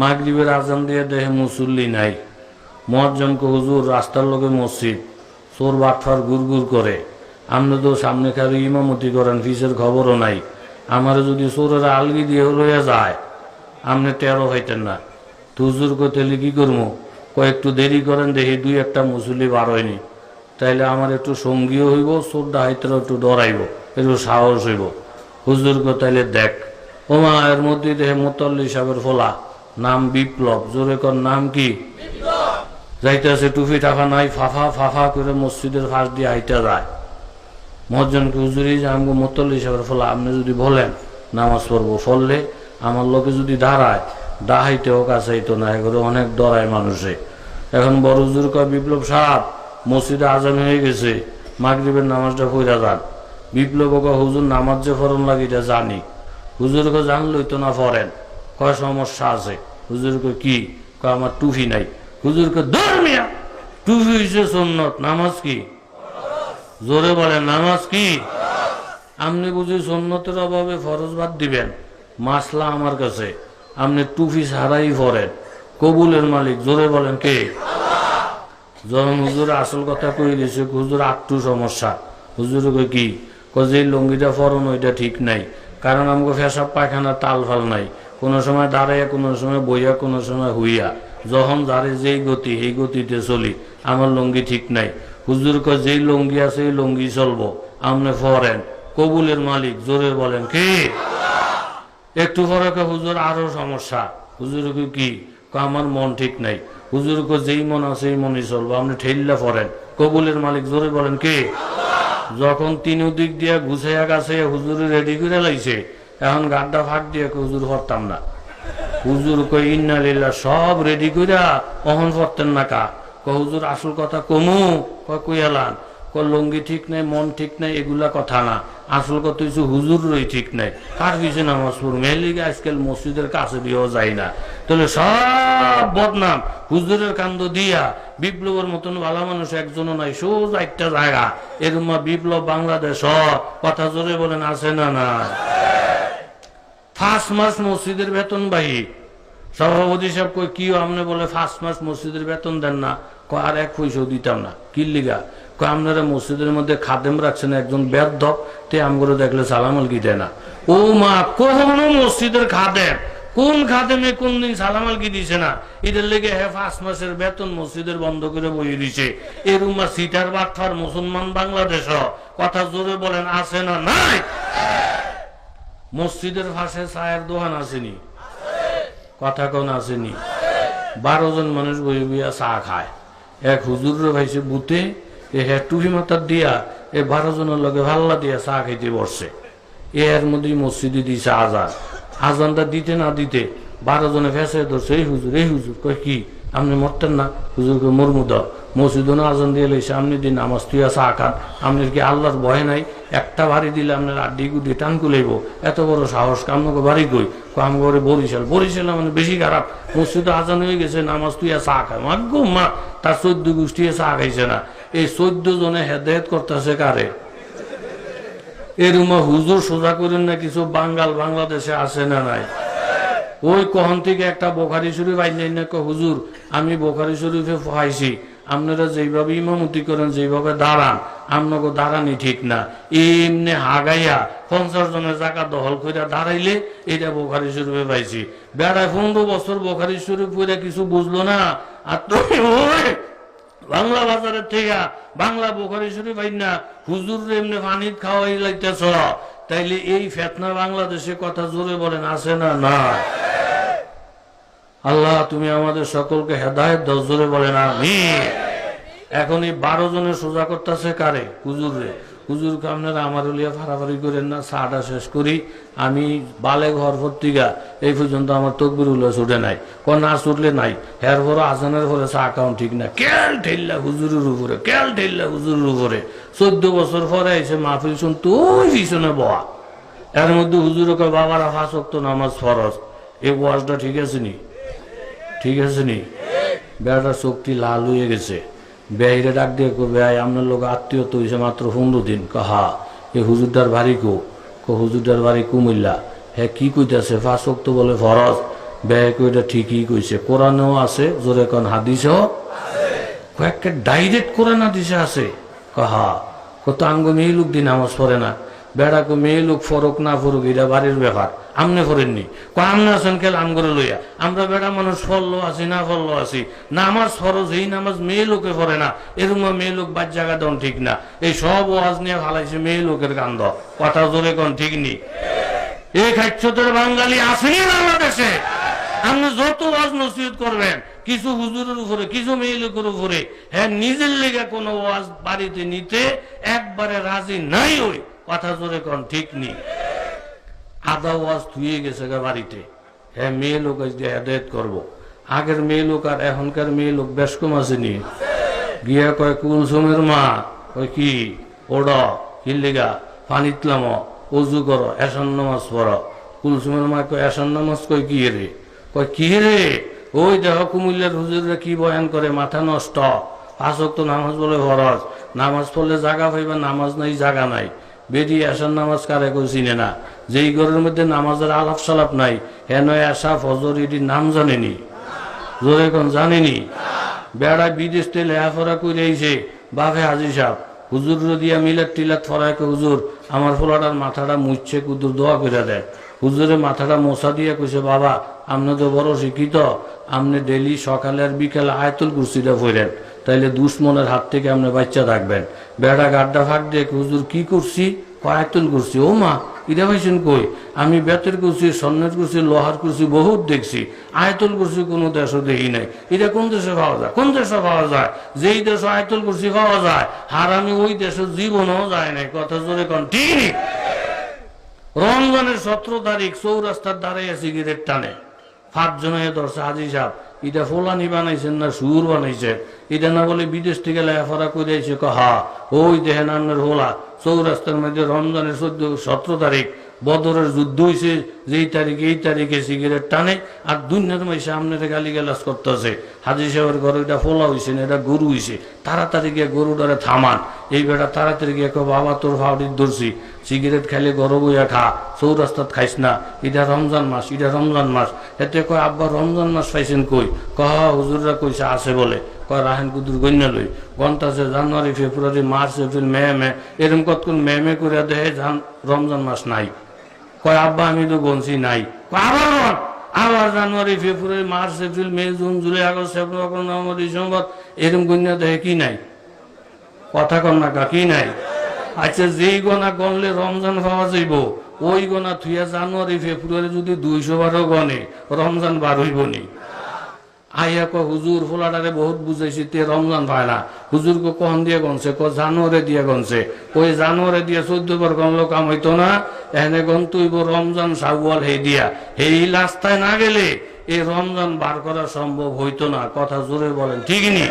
মাগরিবের আজান দিয়ে দেহে মুসল্লি নাই। মহাজনকে হুজুর, রাস্তার লোকে মসজিদ। চোর বাটফার গুড় করে। আপনি তো সামনে কারও ইমামতি করেন, ফিসের খবরও নাই। আমার যদি চোরেরা আলগি দিয়ে লইয়া যায় আপনি টেরো হইতেন না। তো হুজুর কইতেলে কি করব কয়েকটু দেরি করেন, দেখি দুই একটা মুসল্লি বার হয়নি। তাইলে আমার একটু সঙ্গীও হইব চোর ডাহাইতেও একটু ডরাইব, একটু সাহস হইব। হুজুর কো তাইলে দেখ। ওমা, এর মধ্যে দেহে মোতল্লি সাহেবের ফোলা। নাম বিপ্লব। জোরে কর নাম কি? যাইতেছে টুপি টাকা নাই ফাফা ফাফা করে মসজিদের ফাঁস দিয়ে হাইটা যায়। মহাজনকে হুজুরি যে আমাকে মোতল্লি সাহেবের ফলে আপনি যদি বলেন নামাজ পড়ব ফললে আমার লোকে যদি দাঁড়ায় ডাহাইতে হোক আসাইতো না এগুলো অনেক ডরায় মানুষে। এখন বড় হুজুর কয় বিপ্লব সাহেব মসজিদে আজান হয়ে গেছে মাগরিবের নামাজটা পড়া যান। বিপ্লব কয় হুজুর নামাজ যে ফরন লাগে এটা জানি হুজুরকে জানলই তো না ফরেন। কয় সমস্যা আছে? হুজুরকে কি? আমার টুফি নাই। হুজুরকে ধর্মিয়া টুফি হয়েছে সন্ন্যত নামাজ কি? জোরে বলেন, নামাজ কি? আপনি বুঝি সন্ন্যতের অভাবে ফরজ বাদ দিবেন? মাসলা আমার কাছে, আপনি টুফি ছাড়াই পড়েন কবুলের মালিক, জোরে বলেন কে? যখন হুজুর আসল কথা কই দিয়েছে হুজুর আটটু সমস্যা। হুজুর কই কি? কয় যে লঙ্গিটা ফরন ওইটা ঠিক নাই। কারণ আমাকে ফেসাব পায়খানা তাল ফাল নাই। কোনো সময় দাঁড়াইয়া কোনো সময় বইয়া কোনো সময় হুইয়া। যখন দাঁড়ে যেই গতি এই গতিতে চলি। আমার লঙ্গি ঠিক নাই। হুজুর কয় যেই লঙ্গি আছে এই লঙ্গি চলবো। আমনে ফরেন। কবুলের মালিক জোরে বলেন কি? একটু পরে হুজুর আরও সমস্যা। হুজুর কি? আমার মন ঠিক নাই। হুজুর কয়, যেই মন আছে এই মনই চলবো। আপনি ঠেললা পড়েন কবুলের মালিক জোরে বলেন কে? যখন তিন দিক দিয়ে গুছাইয়া গাছে হুজুর রেডি করে লাইছে এখন গাড্ডা ফাঁক দিয়ে হুজুর হরতাম না? হুজুর কই, ইন্না লিল্লাহ সব রেডি কইরা অহন পড়তেন না কা? হুজুর, আসল কথা কমু? কয় কই ক লঙ্গি ঠিক নাই, মন ঠিক নাই, এগুলা কথা না। আসল কথা হচ্ছে হুজুর রই ঠিক নাই। কার পিছে নামাজ পড়ুম? এই লিগে আজকাল মসজিদের কাছে দিয়েও যায় না। তাহলে সব বদনাম। হুজুরের কান্দ দিয়া বিপ্লবের মতন ভালো মানুষ একজনও নাই, সোজা একটা জায়গা। এরকম বিপ্লব বাংলাদেশ, কথা জোরে বলেন, আছে না না ফার্স্ট মাস মসজিদের বেতন বাহি সভাপতি সাহেব কই কি আমনে বলে ফার্স্ট মাস মসজিদের বেতন দেন না? আর এক পয়সাও দিতাম না। কি লিগা? আপনারা মসজিদের মধ্যে খাদেম রাখছেন, একজন বেদ তে আমগুলো দেখলে সালামাল কি দেয় না। ও মা, কখনো মসজিদের খাদেম? কোন খাদেমে কোন দিন সালামাল কি দিছে না? এদের লেগে হে ফার্স্ট মাসের বেতন মসজিদের বন্ধ করে বই দিছে। এরুমা সিটার বাটফার মুসলমান বাংলাদেশ। কথা জোরে বলেন, আছে না নাই? মসজিদের পাশে চায়ের দোকান আসেনি। কথা কোন আসেনি। বারো জন মানুষ বই বইয়া চা খায়। এক হুজুর ভাইছে, বুতে, এ হ্যাঁ টুপি মাথার দিয়া, এ বারো জনের লগে ভাল্লা দিয়া চা খাইতে বসছে। এর মধ্যে মসজিদে দিছে আজান। আজানটা দিতে না দিতে বারো জনে ফেসে ধরছে, এই হুজুর এই হুজুর, কয় কি? আপনি মরতেন না। হুজুরকে মরমু দাও। মসজিদ না দিয়ে লইছে, আপনি দিন নামাজ তুইয়া চা খান, আপনার কি আল্লাহর ভয় নাই? একটা বাড়ি দিলে আপনার আড্ডি গুডি টান কুলাইব এত বড় সাহস কামকে বাড়ি কই? কাম করে বরিশাল। বরিশাল মানে বেশি খারাপ। মসজিদে আজান হয়ে গেছে, নামাজ তুইয়া চা খায় মাগো মা তার চোদ্দ গোষ্ঠী চা খাইছে না। এই চোদ্দ জনে হেদায়ত করতেছে কারে? এরুমা হুজুর সোজা করেন না কিছু বাঙ্গাল বাংলাদেশে আসে না নাই? ওই কখন থেকে একটা বোখারি শরীফ আইন না হুজুর, আমি বোখারি শরীফে পাইছি আপনারা যেইভাবে ইমামতি করেন, যেইভাবে দাঁড়ান আপনাকে দাঁড়ানি ঠিক না। এমনি হাগাইয়া পঞ্চাশ জনের জায়গা দখল করে দাঁড়াইলে এটা বোখারি শরীফে পাইছি। বেড়ায় পনেরো বছর বোখারি শরীফ করে কিছু বুঝলো না। আর তুমি বাংলা বাজারের থেকে বাংলা বোখারি শরীফ আইন না, হুজুর এমনি পানি খাওয়াই লাগতেছ তাইলে এই ফেতনা বাংলাদেশে কথা জোরে বলেন, আছে না না আল্লাহ, তুমি আমাদের সকলকে হেদায়ত দাও, জোরে বলেন আমি এখন এই বারো জনের সোজা করতেছে কারে? হুজুর রে হুজুরকে আপনারা আমার লিয়া ফাড়াফাড়ি করেন না চাটা শেষ করি, আমি বালে ঘর ভর্তিগা এই পর্যন্ত আমার তকবির উল্লাস ছুটে নাই। ক না ছুটলে নাই। হের পরে আজানের পরে চা কাউন ঠিক না। কেল ঠেললা হুজুরের উপরে, কেল ঠেললা হুজুরের উপরে। চোদ্দ বছর পরে এসে মাহফিল শুন, তুই পিছনে বয়া। এর মধ্যে হুজুরকে বাবারা ফাঁসক্ত নামাজ ফরজ। এই বয়সটা ঠিক আছে নি? ঠিক আছে নি? বেড়াটার চোখটি লাল হয়ে গেছে। বেহিরে ডাক দিয়ে কো বেয়াই আপনার লোক আত্মীয় তো হয়েছে মাত্র পনেরো দিন। কহা এ হুজুরটার বাড়ি কো? কো হুজুরটার বাড়ি কুমিল্লা। হ্যাঁ কি কইতাছে? ফাঁসক তো বলে ফরজ। ব্যয় কইটা ঠিকই কইছে। কোরআনেও আছে, জোরে কোন, হাদিসও কয়েকটা ডাইরেক্ট কোরআন হাদিসে আছে। কহা কত আঙ্গ মেয়ে লোক দিন নামাজ পড়ে না। বেড়াকে মেয়ে লোক ফরক না ফরুক, এটা বাড়ির ব্যাপার। আমনে ফরেননি। আমনে আছেন কেল, আম করে লইয়া। আমরা বেড়া মানুষ ফললো আছি, না ফললো আছি। নামাজ ফরজ, এই নামাজ মেয়ে লোকে পড়ে না। এরকম মেয়ে লোক বাদ জায়গা দন ঠিক না। এই সব ওয়াজ নিয়ে ফালাইছে মেয়ে লোকের কান্দ কথা জোরে কোন, ঠিক নেই এই খাচ্ছতের বাঙালি আসেনি বাংলাদেশে? আপনি যত ওয়াজ নসিহত করবেন, কিছু হুজুরের উপরে, কিছু মেয়ে লোকের উপরে হ্যাঁ নিজের লেগে কোনো ওয়াজ বাড়িতে নিতে একবারে রাজি নাই ওই। কথা জোরে কোন, ঠিক নেই। আদা ওয়াজ ধুয়ে গেছে গা বাড়িতে। হ্যাঁ মেয়ে লোক হেদায়ত করব। আগের মেয়ে লোক আর এখনকার মেয়ে লোক বেশ কম আসেনি গিয়া কয় কুলসুমের মা? কয়, কি? ওড় কিল্লিগা পানিতলাম অজু করো, এসন নামাজ পড়ো। কুলসুমের মা? কয়, এসন নামাজ কয়, কি রে? কয়, কি রে? ওই দেহ কুমিল্লার হুজুররা কি বয়ান করে, মাথা নষ্ট। পাঁচক তো নামাজ বলে ফরজ। নামাজ পড়লে জাগা পাইবা, নামাজ নাই, জাগা নাই। বেরিয়ে আসার নামাজ কারে কেউ চিনে না? যেই ঘরের মধ্যে নামাজের আলাপ সালাপ নাই, হেন আসা ফজর এটির নাম জানেনি। জোরে কোন জানেনি? বেড়া বিদেশ থেকে লেহাফরা করে আইছে বাপে হাজি সাহ হুজুর দিয়া মিলাত টিলাত ফরাইকে হুজুর, আমার ফোলাটার মাথাটা মুছছে কুদুর দোয়া করে দেয়। হুজুরের মাথাটা মোছা দিয়ে কইছে, বাবা আপনি তো বড় শিক্ষিত আপনি ডেলি সকালে আর বিকালে আয়তুল কুর্সিটা ফেরেন তাইলে দুশ্মনের হাত থেকে আপনি বাচ্চা থাকবেন। বেড়া গাড্ডা ফাঁক দিয়ে হুজুর কি করছি? কয়াতুল করছি। ও মা ভাইছেন কই? আমি বেতের করছি, স্বর্ণের করছি, লোহার করছি, বহুত দেখছি। আয়তল করছি, কোনো দেশও দেখি নাই। এটা কোন দেশে পাওয়া যায়? কোন দেশে পাওয়া যায়? যেই দেশে আয়তল করছি, পাওয়া যায়। আর আমি ওই দেশের জীবনও যায় নাই। কথা জোরে কন, ঠিক? রমজানের সতেরো তারিখ চৌরাস্তার দাঁড়াই আছি গিরের টানে। পাঁচজনে ধরছে হাজি সাহেব। এটা ফোলানি বানাইছেন না, সুর বানাইছেন এটা না বলে বিদেশ থেকে লেখাপড়া করে আইছে, কহা, ওই আপনার হোলা, চৌরাস্তার মধ্যে রমজানের চোদ্দ, সতেরো তারিখ বদরের যুদ্ধ হয়েছে যেই তারিখে, এই তারিখে সিগারেট টানে, আর দুনিয়ার মাইসে আপনার গালি গালাজ করতেছে। হাজি সাহেবের ঘরে এটা ফোলা হয়েছে না, এটা গরু হয়েছে তাড়াতাড়ি গিয়ে গরুটারে থামান। এই বেটা তাড়াতাড়ি গিয়ে বাবা, তোর ফাউডির ধরছি। সিগারেট খাইলে গরু বইয়া খা, চৌরাস্তাত খাইস না। এটা রমজান মাস, এটা রমজান মাস। এতে কয়, আব্বা, রমজান মাস পাইছেন কই? কহ হুজুররা কইছে, আছে বলে। কয়, রাহেন কুদুর গণ্য লই। গন্তাছে January, February, March, April, May May. এরকম কতক্ষণ মে মে করে জান, রমজান মাস নাই। কয়, আব্বা, আমি তো গনছি নাই। আবার। আবার January, February, March, April, May, June, July, August, September November, December, এরকম গণ্য দেয় কি নাই? কথা কন না কি নাই? আচ্ছা যেই গনা গণলে রমজান পাওয়া যাইব, ওই গনা থুয়া জানুয়ারি, ফেব্রুয়ারি যদি দুইশো বারো গনে, রমজান বার হইব নি। আইয়া ক হুজুর ফোলাটারে বহুত বুঝাইছি, তে রমজান পায় না। হুজুর কো কখন দিয়ে গনছে? ক জানুয়ারি দিয়ে গনছে। ওই জানুয়ারি দিয়ে চোদ্দ বার গনলো কাম হইতো না এখানে গন্তইব রমজান সাগুয়াল হে দিয়া। এই রাস্তায় না গেলে এই রমজান বার করা সম্ভব হইতো না। কথা জোরে বলেন ঠিকই নি?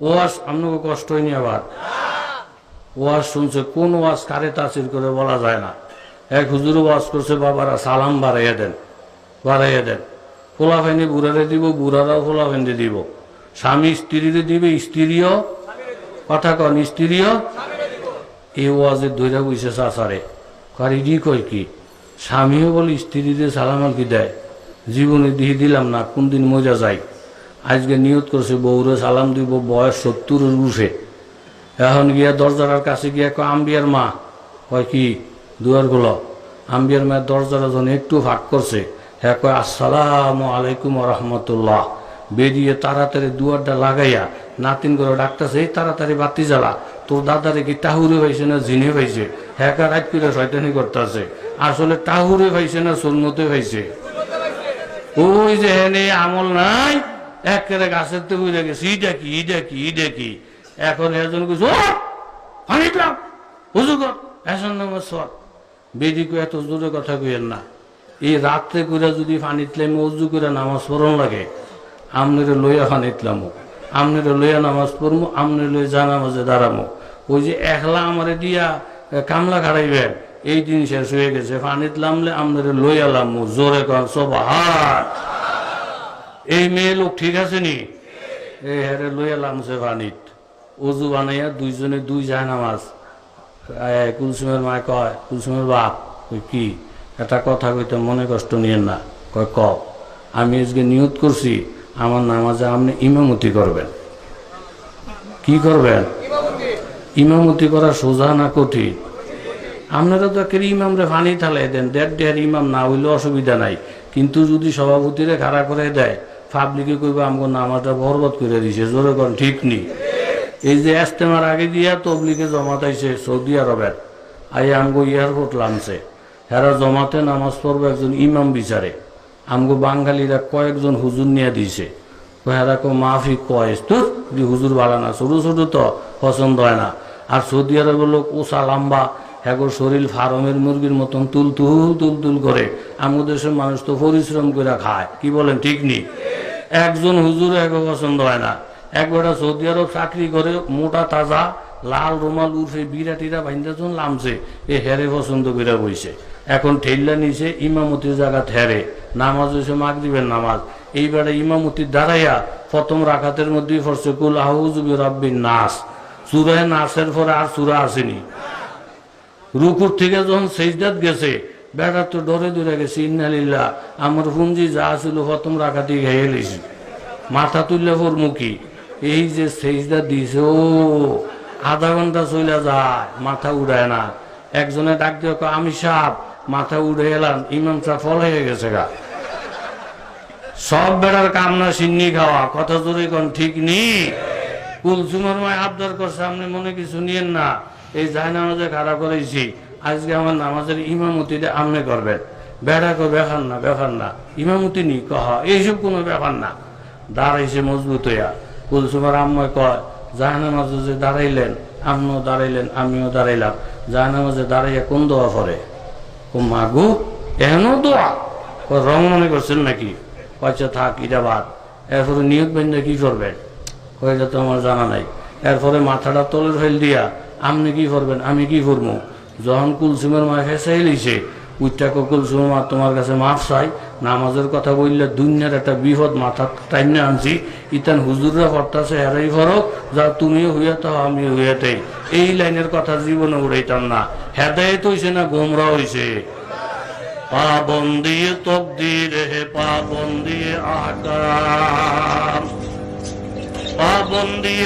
ওয়াজ, আপনাকে কষ্ট হয়নি আবার? ওয়াজ শুনছে, কোন ওয়াজ কারে তাসির করে বলা যায় না। এক হুজুর ওয়াজ করছে, বাবারা সালাম বাড়াইয়া দেন বাড়াইয়া দেন। ফোলা ফেন্দি বুড়ারে দিব, বুড়ারাও ফোলা ফেন্দি দিব। স্বামী স্ত্রীরে দিবে, স্ত্রীও? কথা কন, স্ত্রীও? এই ওয়াজে দৈরা বইছে চাচারে। কারিডি কয় কি? স্বামীও বলে, স্ত্রীরে সালামাল কি দেয়? জীবনে দিয়ে দিলাম না কোন দিন মজা যায় আজকে নিয়ত করছে, বউরে সালাম দিব, বয়স সত্তরের উঠে। এখন গিয়া দরজার কাছে গিয়া কয়, আম্বিয়ার মা। কয় কি? দুয়ারগুলো আম্বিয়ার মায়ের দরজাটা যখন একটু ভাগ করছে। হ্যাঁ কয়, আসসালাম আলাইকুম রহমতুল্লাহ বেরিয়ে তাড়াতাড়ি দুয়ারটা লাগাইয়া নাতিন করে ডাকতেছে, এই তাড়াতাড়ি বাতি জ্বালা। তোর দাদারে কি টাহুরে পাইছে না জিনে পাইছে? হ্যাঁ রাত করে শয়তানি করতেছে। আসলে টাহুরে পাইছে না সুন্নতে পাইছে। ওই যে হেনে আমল নাই, একেবারে গাছের তো বুঝে গেছে। ইটা কি ইটা কি ইটা কি? এখন একজন কিছু অনেকলাম হুজু কর এসন নামাজ সর। বেদিকে এত জোরে কথা কইেন না। এই রাত্রে করে যদি ফানিতলে মজু করে নামাজ পড়ন লাগে। আমনেরে লইয়া ফানিতলাম আমনেরে লইয়া নামাজ পড়মু, আমনে লইয়া যা নামাজে দাঁড়ামো। ওই যে একলা আমারে দিয়া কামলা খাড়াইবেন, এই দিন শেষ হয়ে গেছে। ফানিত লামলে আমনেরে লইয়া লামু। জোরে কন সবাহার এই মেয়ে লোক ঠিক আছে নি? এই হেরে লইয়া লামছে পানিত অজু বানাইয়া দুইজনে দুই যায় নামাজ কুলসুমের মায় কয়, কুলসুমের বাপ কি? একটা কথা কইতে মনে কষ্ট নিয়েন না। কয়, ক? আমি আজকে নিয়ত করছি, আমার নামাজে আপনি ইমামতি করবেন। কি করবেন? ইমামতি করা সোজা না কঠিন? আপনারা তো একের ইমামরে ফানি থালাই দেন, দেড় দেড় ইমাম না হইলে অসুবিধা নাই। কিন্তু যদি সভাপতিরে খাড়া করে দেয় পাবলিকে কইব, আমগো নামাজটা বরবাদ করে দিছে, জোরে কন, ঠিক নি। এই যে এস্তেমার আগে দিয়া তবলিকে জমাতাইছে সৌদি আরবের আই আমগো এয়ারপোর্ট লামছে। হেরা জমাতে নামাজ পড়ব একজন ইমাম বিচারে। আমগো বাঙালিরা কয়েকজন হুজুর নিয়ে দিছে হেরা কো, মাফি কয়েস তোর হুজুর ভালো না ছোট ছোট তো পছন্দ হয় না। আর সৌদি আরবের লোক ওষা লম্বা হ্যাগোর শরীর ফার্মের মুরগির মতন তুল তুল তুল তুল করে। আমাদের দেশের মানুষ তো পরিশ্রম করে খায়। কি বলেন, ঠিক নি? একজন হুজুর এক পছন্দ হয় না। একবারটা সৌদি আরব চাকরি করে, মোটা তাজা, লাল রুমাল উঠে বিরাটিরা ভাইন্দাজন লামছে, এ হেরে পছন্দ করে বইছে। এখন ঠেল্লা নিছে ইমামতির জায়গা হেরে। নামাজ হয়েছে মাগ দিবেন নামাজ। এইবারে ইমামতির দাঁড়াইয়া প্রথম রাখাতের মধ্যেই ফরছে কুল আহুজুবি রব্বিন নাস। সুরায় নাসের পরে আর সুরা আসেনি। রুকুর থেকে যখন সেজদাত গেছে বেড়ার তো ডরে দূরে গেছে ইন্নালিল্লা আমার পুঞ্জি যা ছিল প্রথম রাখাতেই ঘেয়ে লিছি মাথা তুললে ওর মুখী এই যে সেজদা দিছে, ও, আধা ঘণ্টা চলে যায়, মাথা উড়ায় না। একজনে ডাক দিয়ে আমি সাপ মাথা উড়ে এলাম ইমাম সাহ ফল হয়ে গেছে গা। সব বেড়ার কামনা সিন্নি খাওয়া, কথা জোরে কোন ঠিক নি কুলসুমের মায় আবদার করছে, আপনি মনে কিছু নিয়েন না। এই যাই নামাজে খারাপ করেছি, আজকে আমার নামাজের ইমামতিটা আপনি করবেন। বেড়া কো ব্যাপার না ব্যাপার না। ইমামতি নি কহ, এইসব কোনো ব্যাপার না। দাঁড়াইছে মজবুত হইয়া কুলসুমার আম্ময় কয় জাহ নামাজে যে দাঁড়াইলেন, আপনিও দাঁড়াইলেন, আমিও দাঁড়াইলাম। জাহ নামাজে দাঁড়াইয়া কোন দোয়া করে ও মাগু এহেন দোয়া? ও রং মনে করছেন নাকি? আচ্ছা থাক, এটা বাদ। এরপরে নিয়োগ বেঞ্জে কি করবেন হয়ে তো আমার জানা নাই। এরপরে মাথাটা তলে ফেল দিয়া, আপনি কি করবেন? আমি কি করব? যখন কুলসিমের মা ফেসে লিছে উইটাকে কুলসুমের মা তোমার কাছে মাফ চাই। নামাজের কথা বললে দুনিয়ার একটা বিপদ মাথা টাইমে আনছি। ইতান হুজুররা পড়তাছে এরাই ফরক। যা তুমিও হইয়া তো আমিও হইয়াতে এই লাইনের কথা জীবনে উড়াইতাম না। হেদায়ত হইছে না গোমরা হইছে? পাবন্দি, তকদির হে পাবন্দি আকাম পাবন্দি